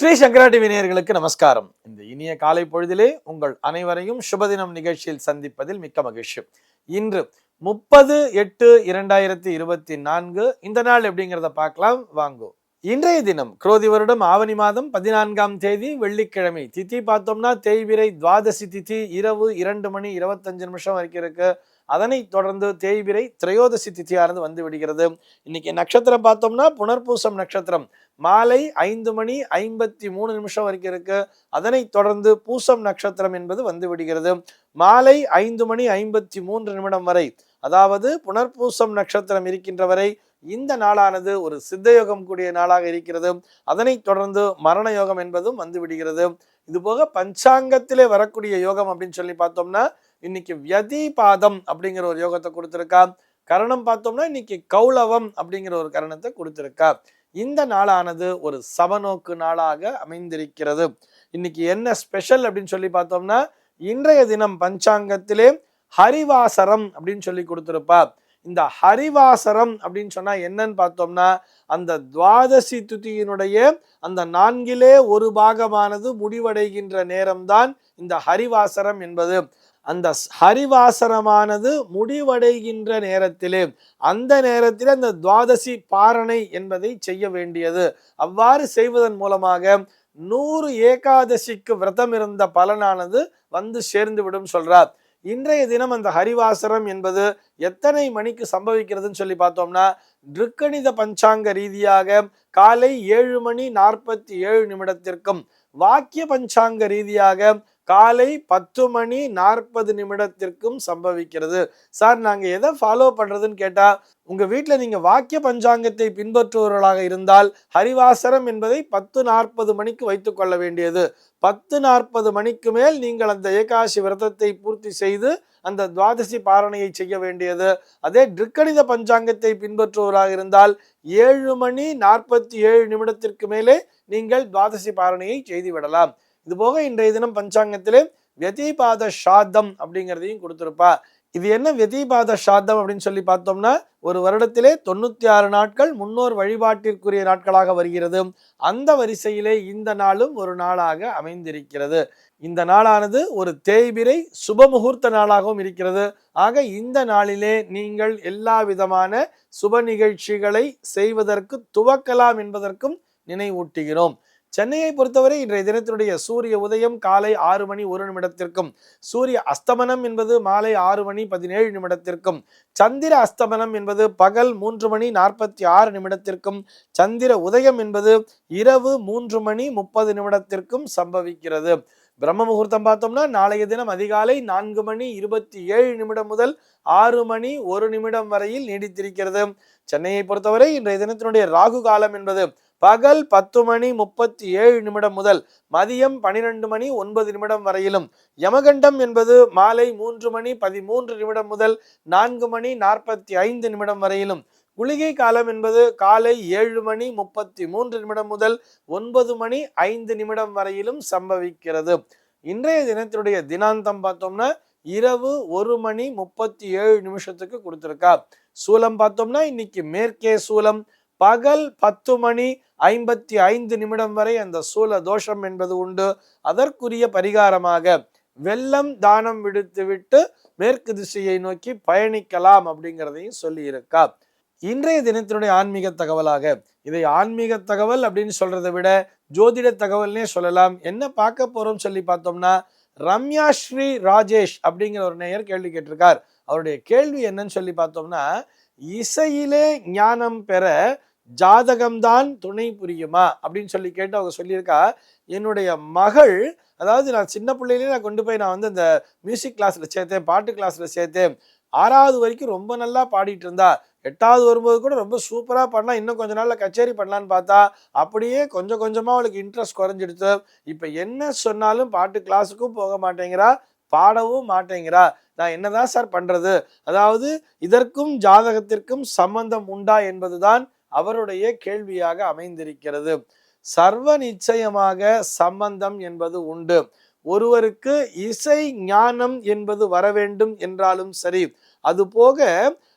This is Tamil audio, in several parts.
ஸ்ரீ சங்கரா டிவி நேயர்களுக்கு நமஸ்காரம். இந்த இனிய காலை பொழுதிலே உங்கள் அனைவரையும் சுபதினம் நிகழ்ச்சியில் சந்திப்பதில் மிக்க மகிழ்ச்சி. இன்று முப்பது எட்டு இரண்டாயிரத்தி இருபத்தி நான்கு. இந்த நாள் எப்படிங்கிறத பார்க்கலாம். வாங்கோ. இன்றைய தினம் குரோதி வருடம் ஆவணி மாதம் பதினான்காம் தேதி வெள்ளிக்கிழமை. திதி பார்த்தோம்னா தேய்விரை துவாதசி திதி இரவு இரண்டு மணி இருபத்தஞ்சு நிமிஷம் வரைக்கும் இருக்கு. அதனைத் தொடர்ந்து தேய்பிரை திரையோதசி திதியானது வந்து விடுகிறது. இன்னைக்கு நட்சத்திரம் பார்த்தோம்னா புனர்பூசம் நட்சத்திரம். மாலை ஐந்து மணி ஐம்பத்தி மூணு நிமிஷம் வரைக்கும் இருக்கு. அதனைத் தொடர்ந்து பூசம் நட்சத்திரம் என்பது வந்து விடுகிறது. மாலை ஐந்து மணி ஐம்பத்தி மூன்று நிமிடம் வரை அதாவது புனர்பூசம் நட்சத்திரம் இருக்கின்ற வரை இந்த நாளானது ஒரு சித்தயோகம் கூடிய நாளாக இருக்கிறது. அதனைத் தொடர்ந்து மரண யோகம் என்பதும் வந்து விடுகிறது. இது போக பஞ்சாங்கத்திலே வரக்கூடிய யோகம் அப்படின்னு சொல்லி பார்த்தோம்னா இன்னைக்கு வியதிபாதம் அப்படிங்கிற ஒரு யோகத்தை கொடுத்துருக்கா. கரணம் பார்த்தோம்னா இன்னைக்கு கௌளவம் அப்படிங்கிற ஒரு கரணத்தை கொடுத்துருக்கா. இந்த நாளானது ஒரு சமநோக்கு நாளாக அமைந்திருக்கிறது. இன்னைக்கு என்ன ஸ்பெஷல் அப்படின்னு சொல்லி பார்த்தோம்னா இன்றைய தினம் பஞ்சாங்கத்திலே ஹரிவாசரம் அப்படின்னு சொல்லி கொடுத்துருப்பா. இந்த ஹரிவாசரம் அப்படின்னு சொன்னா என்னன்னு பார்த்தோம்னா அந்த துவாதசி துதியினுடைய அந்த நான்கிலே ஒரு பாகமானது முடிவடைகின்ற நேரம்தான் இந்த ஹரிவாசரம் என்பது. அந்த ஹரிவாசரமானது முடிவடைகின்ற நேரத்திலே அந்த நேரத்தில் அந்த துவாதசி பாரணை என்பதை செய்ய வேண்டியது. அவ்வாறு செய்வதன் மூலமாக நூறு ஏகாதசிக்கு விரதம் இருந்த பலனானது வந்து சேர்ந்து விடும் சொல்றார். இன்றைய தினம் அந்த ஹரிவாசரம் என்பது எத்தனை மணிக்கு சம்பவிக்கிறதுன்னு சொல்லி பார்த்தோம்னா திருக்கணித பஞ்சாங்க ரீதியாக காலை ஏழு மணி நாற்பத்தி ஏழு நிமிடத்திற்கும் வாக்கிய பஞ்சாங்க ரீதியாக காலை பத்து மணி நாற்பது நிமிடத்திற்கும் சம்பவிக்கிறது. சார் நாங்கள் எதை ஃபாலோ பண்ணுறதுன்னு கேட்டால் உங்கள் வீட்டில் நீங்கள் வாக்கிய பஞ்சாங்கத்தை பின்பற்றுபவர்களாக இருந்தால் ஹரிவாசரம் என்பதை பத்து நாற்பது மணிக்கு வைத்துக்கொள்ள வேண்டியது. பத்து நாற்பது மணிக்கு மேல் நீங்கள் அந்த ஏகாசி விரதத்தை பூர்த்தி செய்து அந்த துவாதசி பாரணையை செய்ய வேண்டியது. அதே திருக்கணித பஞ்சாங்கத்தை பின்பற்றுவராக இருந்தால் ஏழு மணி நாற்பத்தி ஏழு நிமிடத்திற்கு மேலே நீங்கள் துவாதசி பாரணையை செய்து விடலாம். இது போக இன்றைய தினம் பஞ்சாங்கத்திலே வெதிபாத சாதம் அப்படிங்கிறதையும் கொடுத்துருப்பா. இது என்ன வெதிபாத சாதம் அப்படின்னு சொல்லி பார்த்தோம்னா ஒரு வருடத்திலே தொண்ணூத்தி ஆறு நாட்கள் முன்னோர் வழிபாட்டிற்குரிய நாட்களாக வருகிறது. அந்த வரிசையிலே இந்த நாளும் ஒரு நாளாக அமைந்திருக்கிறது. இந்த நாளானது ஒரு தேய்பிரை சுப முகூர்த்த நாளாகவும் இருக்கிறது. ஆக இந்த நாளிலே நீங்கள் எல்லா விதமான சுப நிகழ்ச்சிகளை செய்வதற்கு துவக்கலாம் என்பதற்கும் நினைவூட்டுகிறோம். சென்னையை பொறுத்தவரை இன்றைய தினத்தினுடைய சூரிய உதயம் காலை ஆறு மணி ஒரு நிமிடத்திற்கும் சூரிய அஸ்தமனம் என்பது மாலை ஆறு மணி பதினேழு நிமிடத்திற்கும் சந்திர அஸ்தமனம் என்பது பகல் மூன்று மணி நாற்பத்தி ஆறு நிமிடத்திற்கும் சந்திர உதயம் என்பது இரவு மூன்று மணி முப்பது நிமிடத்திற்கும் சம்பவிக்கிறது. பிரம்ம முகூர்த்தம் பார்த்தோம்னா நாளைய தினம் அதிகாலை நான்கு மணி இருபத்தி ஏழு நிமிடம் முதல் ஆறு மணி ஒரு நிமிடம் வரையில் நீடித்திருக்கிறது. சென்னையை பொறுத்தவரை இன்றைய தினத்தினுடைய ராகு காலம் என்பது பகல் பத்து மணி முப்பத்தி ஏழு நிமிடம் முதல் மதியம் பனிரெண்டு மணி ஒன்பது நிமிடம் வரையிலும். யமகண்டம் என்பது மாலை மூன்று மணி பதிமூன்று நிமிடம் முதல் நான்கு மணி நாற்பத்தி ஐந்து நிமிடம் வரையிலும். குளிகை காலம் என்பது காலை ஏழு மணி முப்பத்தி மூன்று நிமிடம் முதல் ஒன்பது மணி ஐந்து நிமிடம் வரையிலும் சம்பவிக்கிறது. இன்றைய தினத்தினுடைய தினாந்தம் பார்த்தோம்னா இரவு ஒரு மணி முப்பத்தி ஏழு நிமிஷத்துக்கு கொடுத்துருக்கா சூலம் பார்த்தோம்னா இன்னைக்கு மேற்கே சூலம் பகல் பத்து மணி ஐம்பத்தி ஐந்து நிமிடம் வரை அந்த சூல தோஷம் என்பது உண்டு. அதற்குரிய பரிகாரமாக வெள்ளம் தானம் விடுத்துவிட்டு மேற்கு திசையை நோக்கி பயணிக்கலாம் அப்படிங்கிறதையும் சொல்லியிருக்கா. இன்றைய தினத்தினுடைய ஆன்மீக தகவலாக இதை ஆன்மீக தகவல் அப்படின்னு சொல்றதை விட ஜோதிட தகவல்னே சொல்லலாம். என்ன பார்க்க போறோம் சொல்லி பார்த்தோம்னா ரம்யா ஸ்ரீ ராஜேஷ் அப்படிங்கிற ஒரு நேயர் கேள்வி கேட்டிருக்கார். அவருடைய கேள்வி என்னன்னு சொல்லி பார்த்தோம்னா இசையிலே ஞானம் பெற ஜாதகம்தான் துணை புரியுமா? அப்படின்னு சொல்லி கேட்டு அவங்க சொல்லியிருக்கா என்னுடைய மகள் அதாவது நான் சின்ன பிள்ளையிலே நான் கொண்டு போய் நான் வந்து அந்த மியூசிக் கிளாஸில் சேர்த்தேன் பாட்டு கிளாஸில் சேர்த்தேன். ஆறாவது வரைக்கும் ரொம்ப நல்லா பாடிட்டு இருந்தா எட்டாவது வரும்போது கூட ரொம்ப சூப்பராக பண்ணால் இன்னும் கொஞ்ச நாளில் கச்சேரி பண்ணலான்னு பார்த்தா அப்படியே கொஞ்சம் கொஞ்சமாக அவளுக்கு இன்ட்ரெஸ்ட் குறைஞ்சிடுத்து. இப்போ என்ன சொன்னாலும் பாட்டு கிளாஸுக்கும் போக மாட்டேங்கிறா பாடவும் மாட்டேங்கிறா. நான் என்னதான் சார் பண்ணுறது அதாவது இதற்கும் ஜாதகத்திற்கும் சம்பந்தம் உண்டா என்பதுதான் அவருடைய கேள்வியாக அமைந்திருக்கிறது. சர்வ நிச்சயமாக சம்பந்தம் என்பது உண்டு. ஒருவருக்கு இசை ஞானம் என்பது வர வேண்டும் என்றாலும் சரி அது போக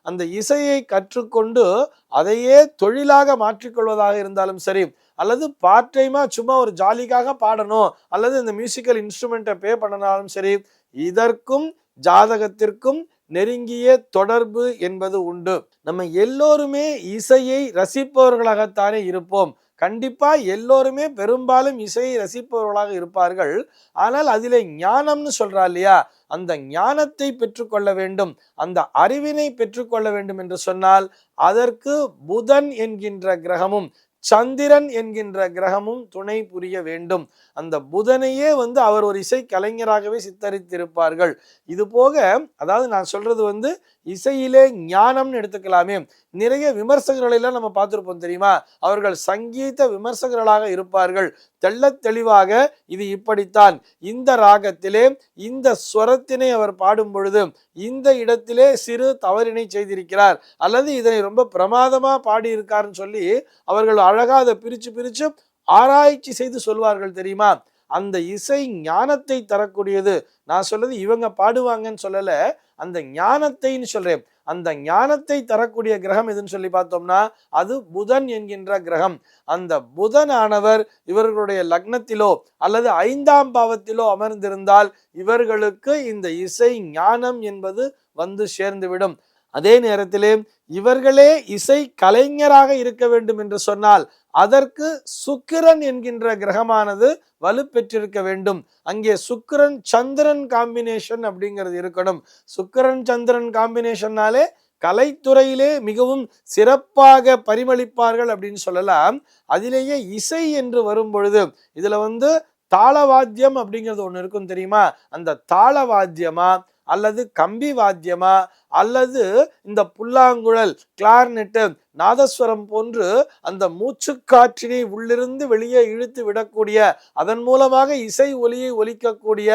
அந்த இசையை கற்றுக்கொண்டு அதையே தொழிலாக மாற்றிக்கொள்வதாக இருந்தாலும் சரி அல்லது பார்ட் டைமா சும்மா ஒரு ஜாலிக்காக பாடணும் அல்லது இந்த மியூசிக்கல் இன்ஸ்ட்ருமெண்ட்டை பே பண்ணனாலும் சரி இதற்கும் ஜாதகத்திற்கும் நெருங்கிய தொடர்பு என்பது உண்டு. நம்ம எல்லோருமே இசையை ரசிப்பவர்களாகத்தானே இருப்போம். கண்டிப்பா எல்லோருமே பெரும்பாலும் இசையை ரசிப்பவர்களாக இருப்பார்கள். ஆனால் அதிலே ஞானம்னு சொல்றா இல்லையா? அந்த ஞானத்தை பெற்றுக்கொள்ள வேண்டும். அந்த அறிவினை பெற்றுக்கொள்ள வேண்டும் என்று சொன்னால் அதற்கு புதன் என்கின்ற கிரகமும் சந்திரன் என்கின்ற கிரகமும் துணை புரிய வேண்டும். அந்த புதனையே வந்து அவர் ஒரு இசை கலைஞராகவே சித்தரித்திருப்பார்கள். இது போக அதாவது நான் சொல்றது வந்து இசையிலே ஞானம்னு எடுத்துக்கலாமே. நிறைய விமர்சகர்களெல்லாம் நம்ம பார்த்துருப்போம் தெரியுமா? அவர்கள் சங்கீத விமர்சகர்களாக இருப்பார்கள். தெள்ள தெளிவாக இது இப்படித்தான். இந்த ராகத்திலே இந்த ஸ்வரத்தினை அவர் பாடும் பொழுது இந்த இடத்திலே சிறு தவறினை செய்திருக்கிறார். அல்லது இதனை ரொம்ப பிரமாதமாக பாடியிருக்காருன்னு சொல்லி அவர்கள் அழகாக அதை பிரித்து பிரித்து ஆராய்ச்சி செய்து சொல்வார்கள் தெரியுமா? அந்த இசை ஞானத்தை தரக்கூடியது. நான் சொல்றது இவங்க பாடுவாங்கன்னு சொல்லலை. அந்த ஞானத்தைன்னு சொல்றேன். அந்த ஞானத்தை தரக்கூடிய கிரகம் எதுன்னு சொல்லி பார்த்தோம்னா அது புதன் என்கின்ற கிரகம். அந்த புதனானவர் இவர்களுடைய லக்னத்திலோ அல்லது ஐந்தாம் பாவத்திலோ அமர்ந்திருந்தால் இவர்களுக்கு இந்த இசை ஞானம் என்பது வந்து சேர்ந்துவிடும். அதே நேரத்திலே இவர்களே இசை கலைஞராக இருக்க வேண்டும் என்று சொன்னால் அதற்கு சுக்கிரன் என்கின்ற கிரகமானது வலுப்பெற்றிருக்க வேண்டும். அங்கே சுக்கிரன் சந்திரன் காம்பினேஷன் அப்படிங்கிறது இருக்கணும். சுக்கிரன் சந்திரன் காம்பினேஷன்னாலே கலைத்துறையிலே மிகவும் சிறப்பாக பரிமளிப்பார்கள் அப்படின்னு சொல்லலாம். அதிலேயே இசை என்று வரும் பொழுது இதில் வந்து தாளவாத்தியம் அப்படிங்கிறது ஒன்று இருக்கும் தெரியுமா? அந்த தாளவாத்தியமா அல்லது கம்பி வாத்தியமா? அல்லது இந்த புல்லாங்குழல் கிளார்னெட்டு நாதஸ்வரம் போன்று அந்த மூச்சு காற்றினை உள்ளிருந்து வெளியே இழுத்து விடக்கூடிய அதன் மூலமாக இசை ஒலியை ஒலிக்கக்கூடிய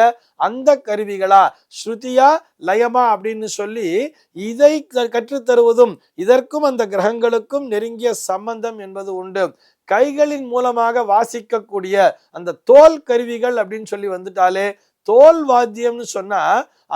அந்த கருவிகளா? ஸ்ருதியா லயமா அப்படின்னு சொல்லி இதை கற்றுத்தருவதும் இதற்கும் அந்த கிரகங்களுக்கும் நெருங்கிய சம்பந்தம் என்பது உண்டு. கைகளின் மூலமாக வாசிக்கக்கூடிய அந்த தோல் கருவிகள் அப்படின்னு சொல்லி வந்துட்டாலே தோல் வாத்தியம்னு சொன்னா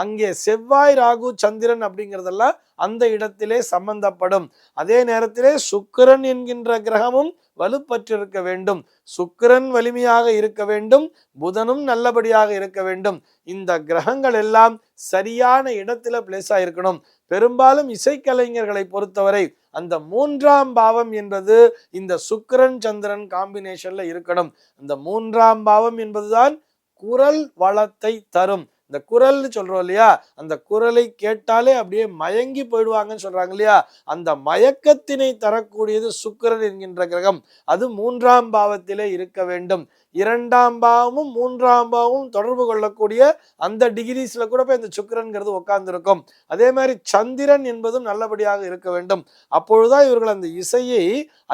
அங்கே செவ்வாய் ராகு சந்திரன் அப்படிங்கிறதெல்லாம் அந்த இடத்திலே சம்பந்தப்படும். அதே நேரத்திலே சுக்கிரன் என்கின்ற கிரகமும் வலுப்பற்றிருக்க வேண்டும். சுக்கிரன் வலிமையாக இருக்க வேண்டும். புதனும் நல்லபடியாக இருக்க வேண்டும். இந்த கிரகங்கள் எல்லாம் சரியான இடத்துல பிளேஸ் ஆயிருக்கணும் பெரும்பாலும் இசைக்கலைஞர்களை பொறுத்தவரை அந்த மூன்றாம் பாவம் என்பது இந்த சுக்கிரன் சந்திரன் காம்பினேஷன்ல இருக்கணும். அந்த மூன்றாம் பாவம் என்பதுதான் குரல் வளத்தை தரும். இந்த குரல்னு சொல்றோம் இல்லையா? அந்த குரலை கேட்டாலே அப்படியே மயங்கி போயிடுவாங்கன்னு சொல்றாங்க இல்லையா? அந்த மயக்கத்தினை தரக்கூடியது சுக்கிரன் என்கின்ற கிரகம். அது மூன்றாம் பாவத்திலே இருக்க வேண்டும். இரண்டாம் பாவமும் மூன்றாம் பாவமும் தொடர்பு கொள்ளக்கூடிய அந்த டிகிரிஸ்ல கூட போய் இந்த சுக்கிரன்கிறது உட்கார்ந்துருக்கும் அதே மாதிரி சந்திரன் என்பதும் நல்லபடியாக இருக்க வேண்டும். அப்பொழுதுதான் இவர்கள் அந்த இசையை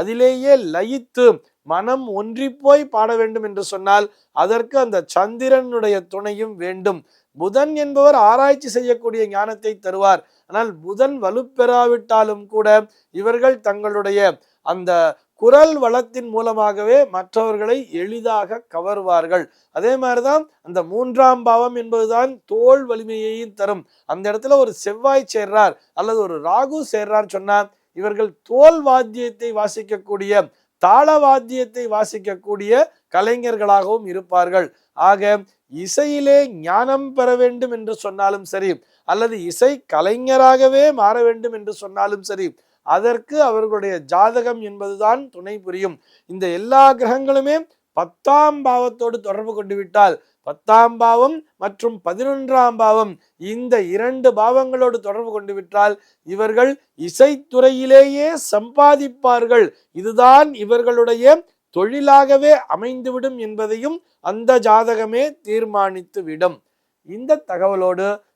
அதிலேயே லயித்து மனம் ஒன்றி போய் பாட வேண்டும் என்று சொன்னால் அதற்கு அந்த சந்திரனுடைய துணையும் வேண்டும். புதன் என்பவர் ஆராய்ச்சி செய்யக்கூடிய ஞானத்தை தருவார். ஆனால் புதன் வலுப்பெறாவிட்டாலும் கூட இவர்கள் தங்களுடைய அந்த குரல் வளத்தின் மூலமாகவே மற்றவர்களை எளிதாக கவர்வார்கள். அதே மாதிரிதான் அந்த மூன்றாம் பாவம் என்பதுதான் தோல் வலிமையையும் தரும். அந்த இடத்துல ஒரு செவ்வாய் சேர்றார் அல்லது ஒரு ராகு சேர்றார் சொன்னா இவர்கள் தோல் வாத்தியத்தை வாசிக்கக்கூடிய தாளவாத்தியத்தை வாசிக்கக்கூடிய கலைஞர்களாகவும் இருப்பார்கள். ஆக இசையிலே ஞானம் பெற வேண்டும் என்று சொன்னாலும் சரி அல்லது இசை கலைஞராகவே மாற வேண்டும் என்று சொன்னாலும் சரி அதற்கு அவர்களுடைய ஜாதகம் என்பதுதான் துணை புரியும். இந்த எல்லா கிரகங்களுமே பத்தாம் பாவத்தோடு தொடர்பு கொண்டு விட்டால் பத்தாம் பாவம் மற்றும் பதினொன்றாம் பாவம் இந்த இரண்டு பாவங்களோடு தொடர்பு கொண்டு விட்டால் இவர்கள் இசைத்துறையிலேயே சம்பாதிப்பார்கள். இதுதான் இவர்களுடைய தொழிலாகவே அமைந்துவிடும் என்பதையும் அந்த ஜாதகமே தீர்மானித்து விடும் இந்த தகவலோடு